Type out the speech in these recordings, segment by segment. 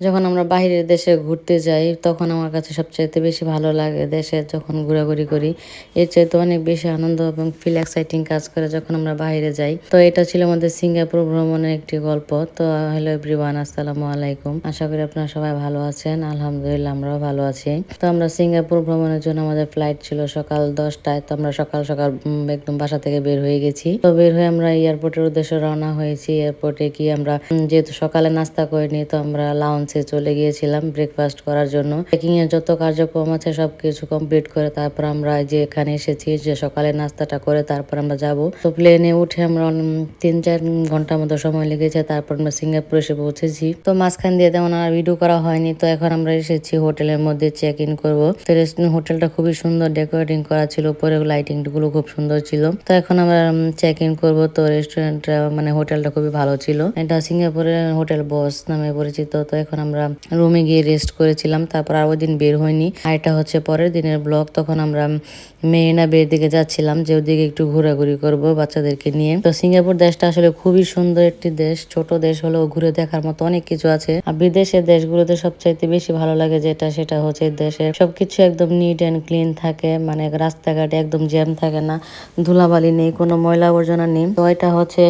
যখন আমরা বাইরের দেশে ঘুরতে যাই, তখন আমার কাছে সবচাইতে বেশি ভালো লাগে দেশে যখন ঘোরাঘুরি করি। এর চাইতে অনেক বেশি আনন্দ এবং ফিল এক্সাইটিং কাজ করে যখন আমরা বাইরে যাই। তো এটা ছিল আমাদের সিঙ্গাপুর ভ্রমণের একটি গল্প। তো হ্যালো এভরিওয়ান আসসালামু আলাইকুম। আশা করি আপনারা সবাই ভালো আছেন। আলহামদুলিল্লাহ, আমরাও ভালো আছি। তো আমরা সিঙ্গাপুর ভ্রমণের জন্য আমাদের ফ্লাইট ছিল সকাল দশটায়। তো আমরা সকাল সকাল একদম বাসা থেকে বের হয়ে গেছি। তো বের হয়ে আমরা এয়ারপোর্টের উদ্দেশ্যে রওনা হয়েছি। এয়ারপোর্টে গিয়ে আমরা যেহেতু সকালে নাস্তা করিনি, তো আমরা লাউঞ্জে চলে গিয়েছিলাম ব্রেকফাস্ট করার জন্য। এর যত কার্যক্রম আছে সবকিছু কমপ্লিট করে তারপর আমরা যে এখানে এসেছি যে সকালে নাস্তাটা করে তারপর আমরা যাব। তো প্লেনে উঠে আমরা তিন চার ঘণ্টার মতো সময় লেগেছে, তারপর আমরা সিঙ্গাপুর এসে পৌঁছেছি। তো মাঝখান দিয়ে তেমন আর ভিডিও করা হয়নি, তো এখন আমরা এসেছি হোটেলের মধ্যে চেক ইন করব। তো হোটেলটা খুবই সুন্দর ডেকোরেটিং করা ছিল, উপরে লাইটিংগুলো খুব সুন্দর ছিল। তো এখন আমরা চেক ইন করব, তো রেস্টুরেন্ট মানে হোটেলটা খুবই ভালো ছিল। এটা সিঙ্গাপুরের হোটেল বস নামে পরিচিত, তো এখন আমরা রুমে গিয়ে রেস্ট করেছিলাম, তারপর আর ওই দিন বের হয়নি। আর এটা হচ্ছে পরের দিনের ব্লগ তখন আমরা মেরিনা বের দিকে যাচ্ছিলাম, যে ওদিকে একটু ঘোরাঘুরি করব বাচ্চাদেরকে নিয়ে। তো সিঙ্গাপুর দেশটা আসলে খুবই সুন্দর একটি দেশ, ছোট দেশ হলেও ঘুরে দেখার মতো অনেক কিছু আছে। আর বিদেশের দেশগুলোতে সবচাইতে বেশি ভালো লাগে যেটা, সেটা হচ্ছে দেশে সবকিছু একদম নিট অ্যান্ড ক্লিন থাকে মানে রাস্তাঘাটে একদম জ্যাম থাকে না, ধুলাবালি নেই, কোনো ময়লা আবর্জনা নেই। তো এটা হচ্ছে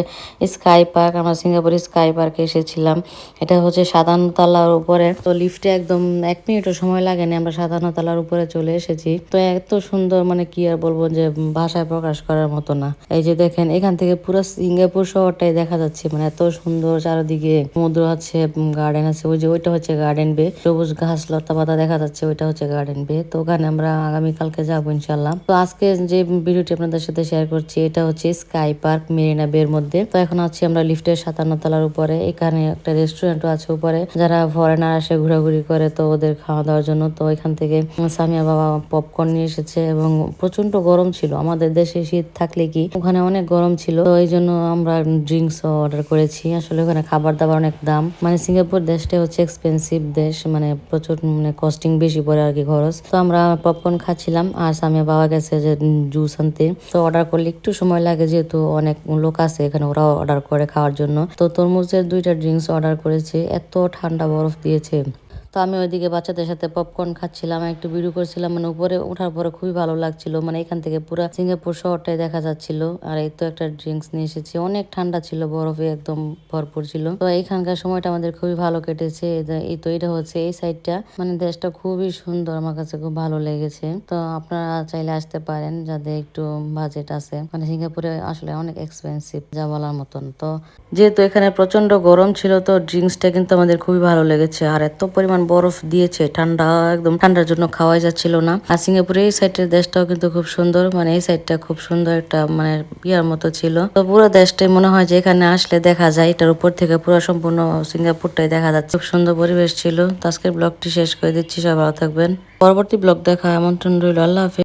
স্কাই পার্ক, আমরা সিঙ্গাপুর স্কাই পার্কে এসেছিলাম। এটা হচ্ছে সাতান্ন তলার উপরে। তো লিফটে একদম এক মিনিটও সময় লাগেনি, আমরা সাতান্ন তলার উপরে চলে এসেছি। তো এত সুন্দর মানে কি আর বলব যে ভাষায় প্রকাশ করার মতো না। এই যে দেখেন, এখান থেকে পুরো সিঙ্গাপুর শহরটাই দেখা যাচ্ছে মানে এত সুন্দর চারিদিকে সমুদ্র আছে গার্ডেন আছে, ওই যে ওইটা হচ্ছে গার্ডেন বে সবুজ ঘাস লতা পাতা দেখা যাচ্ছে, ওইটা হচ্ছে গার্ডেন বে তো ওখানে আমরা আগামীকালকে যাব ইনশাল্লাহ তো আজকে যে ভিডিওটি আপনাদের সাথে শেয়ার করছি, এটা হচ্ছে স্কাই পার্ক মেরিনা বের মধ্যে। তো এখন আছি আমরা লিফটের সাতান্ন তলার উপরে। এখানে একটা রেস্টুরেন্টও আছে উপরে। যারা ফরেনার আসে, ঘোরাঘুরি করে তো ওদের খাওয়া দাওয়ার জন্য। তো এখান থেকে সামিয়া বাবা পপকর্ন নিয়ে এসেছে এবং প্রচণ্ড গরম ছিল। আমাদের দেশে শীত থাকলে কি? ওখানে অনেক গরম ছিল। তো এই জন্য আমরা ড্রিঙ্কস অর্ডার করেছি। আসলে ওখানে খাবার দাবার অনেক দাম। মানে সিঙ্গাপুর দেশটা হচ্ছে এক্সপেন্সিভ দেশ। মানে প্রচুর মানে কস্টিং বেশি পড়ে আর কি খরচ। তো আমরা পপকর্ন খাচ্ছিলাম আর সামিয়া বাবা গেছে যে জুস আনতে। তো অর্ডার করলে একটু সময় লাগে যেহেতু অনেক লোক আছে এখানে ওরা অর্ডার করে খাওয়ার জন্য। তো তরমুজের দুইটা ড্রিঙ্কস অর্ডার করেছে। এত ঠান্ডা বরফ দিয়েছে। তো আমি ওইদিকে বাচ্চাদের সাথে পপকর্ন খাচ্ছিলাম, একটু ভিডিও করছিলাম মানে উপরে ওঠার পরে খুবই ভালো লাগছিল। মানে এখান থেকে পুরো সিঙ্গাপুর শহরটাই দেখা যাচ্ছিল। আর এই তো একটা ড্রিঙ্কস নিয়ে এসেছি। অনেক ঠান্ডা ছিল, বরফে একদম ভরপুর ছিল। তো এখানকার সময়টা আমাদের খুবই ভালো কেটেছে। এই তো এটা হচ্ছে এই সাইডটা মানে দেশটা খুবই সুন্দর, আমার কাছে খুব ভালো লেগেছে। তো আপনারা চাইলে আসতে পারেন, যাদের একটু বাজেট আছে। মানে সিঙ্গাপুরে আসলে অনেক এক্সপেন্সিভ যা বলার মতন। তো যেহেতু এখানে প্রচণ্ড গরম ছিল, তো ড্রিঙ্কসটা কিন্তু আমাদের খুবই ভালো লেগেছে। আর এত পরিমাণ বরফ দিয়েছে। ঠান্ডা, একদম ঠান্ডার জন্য খাওয়াই যাচ্ছিল না। আর সিঙ্গাপুরে এই সাইডের দেশটাও কিন্তু খুব সুন্দর। মানে এই সাইডটা খুব সুন্দর একটা মানে ইয়ার মতো ছিল। তো পুরো দেশটাই মনে হয় যে এখানে আসলে দেখা যায়। এটার উপর থেকে পুরো সম্পূর্ণ সিঙ্গাপুরটাই দেখা যাচ্ছে। খুব সুন্দর পরিবেশ ছিল। তো আজকের ব্লগটি শেষ করে দিচ্ছি। সব ভালো থাকবেন। পরবর্তী ব্লগ দেখা আমন্ত্রণ রইল। আল্লাহ হাফেজ।